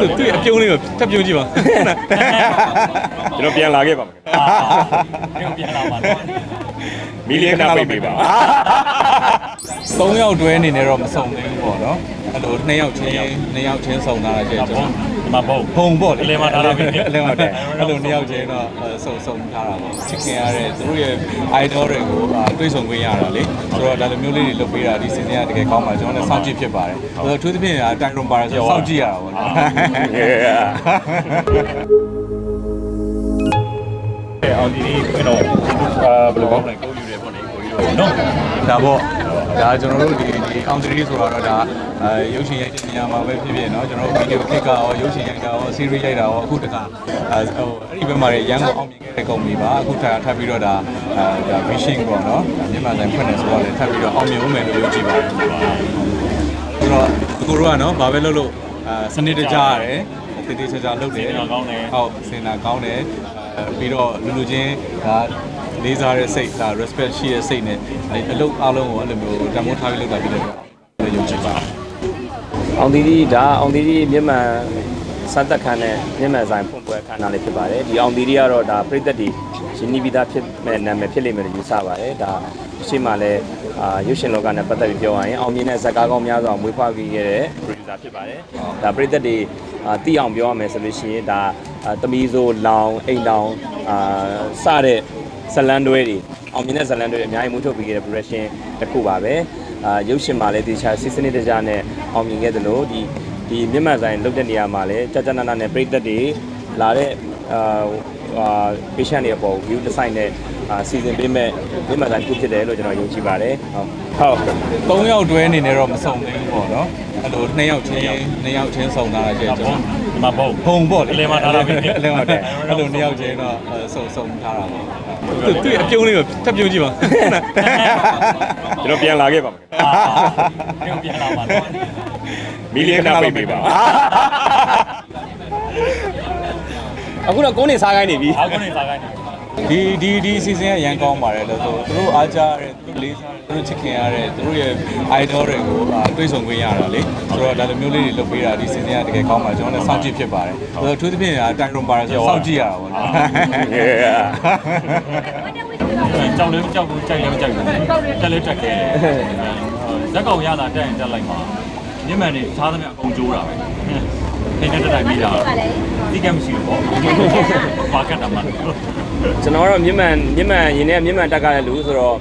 သူသူအပြုံးလေးကိုထပ်ပြုံးကြည့်ပါကျွန်တော်ပြန်လာခဲ့ပါမယ်ပြန်ပြန်လာပါတော့မီလီယံနာပိတ်ပေးပါ၃ယောက်တွဲအနေနဲ့တော့မစုံသေးဘူးပေါ့နော်အဲ့လို၂ယောက်ချင်း၂ယောက်ချင်းစုံတာလည်းကျကျွန်တော်ဒီ မှာဘုံဘုံပေါ့လေအလယ်မှာထားတာပဲအလဲမှာတယ်အဲ့လိုနှစ်ယောက်ချင်းတော့အဲစုံစုံထားတာပေါ့ချစ်ခင်ရတဲ့သူတို့ရဲ့ idol တွေကိုအာတွေးဆုံခွင့်ရတာလေဆိုတော့ဒါလိုမျိုးလေးတွေလုပ်ပေးတာဒီစီစဉ်ကတကယ်ကောင်းပါကျွန်တော်လည်းစောင့်ကြည့်ဖြစ်ပါတယ်ဆိုတော့သူသဖြင့်တိုင်ရွန်ပါရဆိုတော့စောင့်ကြည့်ရတာပေါ့နော်အောင်ဒီနေ့ကျွန်တော်အာဘယ်လိုကောင်းလဲကိုယူတယ်ပေါ့လေကိုယူတော့နော်ဒါပေါ့ ဒါကျွန်တော်တို့ဒီဒီအောင်သရီဆိုတော့ဒါအဲရုပ်ရှင်ရိုက်တဲ့နေရာမှာပဲဖြစ်ဖြစ်เนาะကျွန်တော်တို့ဗီဒီယိုခလစ်ကရောရုပ်ရှင်ရိုက်တာရော series ရိုက်တာရောအခုတကအဲဟိုအဲ့ဒီဘက်မှာရန်ကုန်အောင်မြင်ခဲ့တဲ့ကုမ္ပဏီပါအခုထပ်ထပ်ပြီးတော့ဒါအဲဒါ vision ပေါ့เนาะဒါမြန်မာတိုင်းဖွင့်နေဆိုတော့လည်းထပ်ပြီးတော့အောင်မြင်ဦးမယ်လို့ယုံကြည်ပါတယ်ဆိုတော့အခုတို့ကเนาะဘာပဲလုပ်လို့အဲစနစ်တကျရတယ်တည်တည်ချာချာလုပ်တယ် ကျွန်တော်ကောင်းတယ် ဟုတ်စင်တာကောင်းတယ်အဲပြီးတော့လူလူချင်းဒါ လေးစားတဲ့စိတ်ဒါ respect ရှိတဲ့စိတ်နဲ့အဲအလုပ်အားလုံးကိုအဲ့လိုမျိုးတမိုးထားပြီးလုပ်တာဖြစ်တဲ့အတွက်ယုံကြည်ပါအောင်သီရီဒါအောင်သီရီမြန်မာစက်သက်ခန်းနဲ့မြန်မာဆိုင်ဖွင့်ပွဲခန်းနာလေးဖြစ်ပါတယ်ဒီအောင်သီရီကတော့ဒါပြည်သက်တွေရင်းနှီးပြီးသားဖြစ်မဲ့နာမည်ဖြစ်လိမ့်မယ်လို့ယူဆပါတယ်ဒါအရှိမလဲအာရုပ်ရှင်လောကနဲ့ပတ်သက်ပြီးပြောရရင်အောင်မြင်တဲ့ဇာတ်ကားကောင်းများစွာမွေးဖွားပြီးခဲ့တဲ့ producer ဖြစ်ပါတယ်ဒါပြည်သက်တွေအာတိအောင်ပြောရမယ်ဆိုလို့ရှိရင်ဒါအာသမီးဆိုလောင်အိမ်လောင်အာစတဲ့ ဇလန်တွဲတွေအောင်မြင်တဲ့ဇလန်တွဲတွေအများကြီးမွေးထုတ်ပြီးခဲ့တဲ့ production တစ်ခုပါပဲအာရုပ်ရှင်မှာလည်းဒီချာစီစနစ်တကျနဲ့အောင်မြင်ခဲ့သလိုဒီဒီမြန်မာဆိုင်လုတ်တဲ့နေရာမှာလည်းကြာကြာနာနာနဲ့ပြည်သက်တွေလာတဲ့အာအာ patient တွေအပေါ် view design နဲ့အာစီစဉ်ပေးမဲ့မြန်မာဆိုင်တစ်ခုဖြစ်တယ်လို့ကျွန်တော်ယုံကြည်ပါတယ်ဟုတ်ဟုတ်၃ယောက်တွဲအနေနဲ့တော့မစုံသေးဘူးပေါ့နော်အဲ့လို၂ယောက်ချင်း၂ယောက်ချင်းစုံတာလည်းကျကျွန်ဘုံတော်ဒီ မှာဘုံဘုံပေါ့လေအလယ်မှာထားတာပဲအလဲမှာတယ်အဲ့လိုနှစ်ယောက်ချင်းတော့အဲစုံစုံထားတာပေါ့သူသူအပြုံးလေးကိုထပ်ပြုံးကြည့်ပါကျွန်တော်ပြန်လာခဲ့ပါမယ်ပြန်ပြန်လာပါတော့မီလီယံနာပိတ်ပေးပါအခုတော့ကုန်းနေစားခိုင်းနေပြီအားကုန်နေစားခိုင်းနေ ဒီဒီဒီအစီအစဉ်ကရန်ကောင်းပါတယ်လို့ဆိုသူတို့အားကြရတဲ့သူတို့လေးစားတဲ့သူတို့ချစ်ခင်ရတဲ့သူတို့ရဲ့ idol တွေကိုအာတွေးဆုံခွင့်ရတာလေဆိုတော့ဒါလိုမျိုးလေးတွေလုပ်ပေးတာဒီအစီအစဉ်ကတကယ်ကောင်းပါတယ်ကျွန်တော်လည်းစောင့်ကြည့်ဖြစ်ပါတယ်ဆိုတော့သူသဖြင့်တိုင်ရွန်ပါရဆိုတော့စောင့်ကြည့်ရတာပေါ့နော်ကြောက်လည်းမကြောက်ဘူးကြိုက်လည်းမကြိုက်ဘူးတက်လည်းတက်ခဲ့ဇက်ကောင်ရတာတက်ရင်တက်လိုက်ပါညမှန်နေသားသမျှအကုန်ကြိုးတာပဲခိနေတက်တိုင်းပြီးတာဒီကမရှိဘူးပေါ့ပါကတ်တာမှ ကျွန်တော်ကတော့မြန်မာမြန်မာရင်းနဲ့မြန်မာတက်ကားတဲ့လူဆိုတော့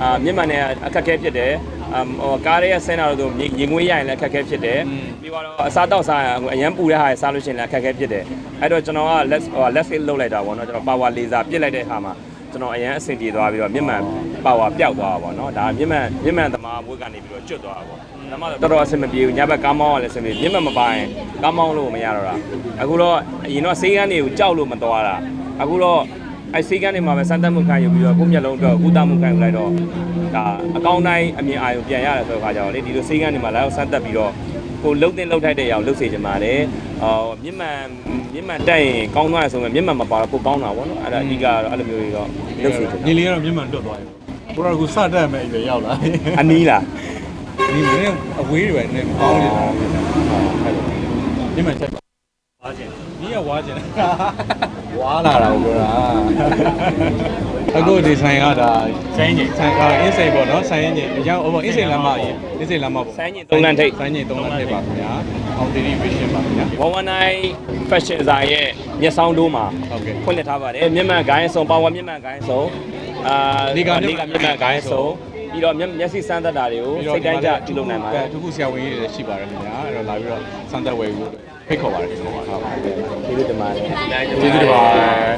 အာမြန်မာနဲ့အခက်အခဲဖြစ်တယ်အမ်ဟိုကားရဲ့ဆင်းတာတို့ရင်ငွေးရရင်လည်းအခက်အခဲဖြစ်တယ်ပြီးတော့အစားတောက်စားအရန်ပူတဲ့ဟာစားလို့ရှိရင်လည်းအခက်အခဲဖြစ်တယ်အဲ့တော့ကျွန်တော်က left ဟို left field လုပ်လိုက်တာပေါ့နော်ကျွန်တော် power laser ပြစ်လိုက်တဲ့အခါမှာကျွန်တော်အရန်အဆင်ပြေသွားပြီးတော့မြန်မာ power ပျောက်သွားတာပေါ့နော်ဒါမြန်မာမြန်မာသမားဘွေးကနေပြီးတော့ကျွတ်သွားတာပေါ့ဒါမှတော့တော်တော်အဆင်မပြေဘူးညဘက်ကားမောင်းရလည်းအဆင်ပြေမြန်မာမပိုင်ကားမောင်းလို့မရတော့တာအခုတော့အရင်တော့ဆေးကန်းတွေကိုကြောက်လို့မသွားတာအခုတော့ အဲစိတ်ကနေမှာပဲစမ်းသပ်မှုခံယူပြီးတော့ကိုယ့်မျက်လုံးအတွက်ကုသမှုခံယူလိုက်တော့ဒါအကောင်းတိုင်းအမြင်အာရုံပြန်ရတယ်ဆိုတော့ခါကြတော့လေဒီလိုစိတ်ကနေမှာလာတော့စမ်းသပ်ပြီးတော့ကိုလှုပ်တင်လှုပ်ထိုက်တဲ့အရာကိုလှုပ်စေချင်ပါတယ်အော်မြင့်မှန်မြင့်မှန်တက်ရင်ကောင်းသွားရဆိုရင်မြင့်မှန်မပါတော့ပိုကောင်းတာပေါ့နော်အဲ့ဒါအဓိကကတော့အဲ့လိုမျိုးတွေတော့လှုပ်စေချင်ညီလေးကတော့မြန်မာလွတ်သွားပြီဘိုးတော်ကစတတ်မဲ့အရွယ်ရောက်လာအနီးလားဒီမင်းအဝေးတွေပဲနေပေါင်းနေတာဖြစ်တာမြန်မာချက်ပါ ခြင်းဒီကဝါကျင်ဝါလာတာကိုပြောတာအခုဒီဆိုင်ကဒါဆိုင်ကြီးဆိုင်ကအင်းစိန်ပေါ့နော်ဆိုင်ရင်ကြီးအရောက်ဟိုအင်းစိန်လမ်းမကြီးအင်းစိန်လမ်းမပေါ့ဆိုင်းရင်သုံးလမ်းထိပ်ဆိုင်ကြီးသုံးလမ်းထိပ်ပါခင်ဗျာအောင်တီရီဗီရှင်ပါခင်ဗျာ119 fashion ဇာရဲ့မျက်စောင်းတိုးမှာဟုတ်ကဲ့ဖွင့်လှစ်ထားပါတယ်မြန်မာဂိုင်းဆောင်ပါဝါမြန်မာဂိုင်းဆောင်အာလေကာလေကာမြန်မာဂိုင်းဆောင် ပြီးတော့မျက်မျက်စိစမ်းသပ်တာတွေကိုစိတ်တိုင်းကြပြုလုပ်နိုင်ပါတယ်တခုဆရာဝန်ကြီးတွေလည်းရှိပါတယ်ခင်ဗျာအဲ့တော့လာပြီးတော့စမ်းသက်ဝယ်ဖို့ဖိတ်ခေါ်ပါတယ်ခင်ဗျာဟုတ်ကျေးဇူးတင်ပါတယ်ကျေးဇူးတင်ပါတယ်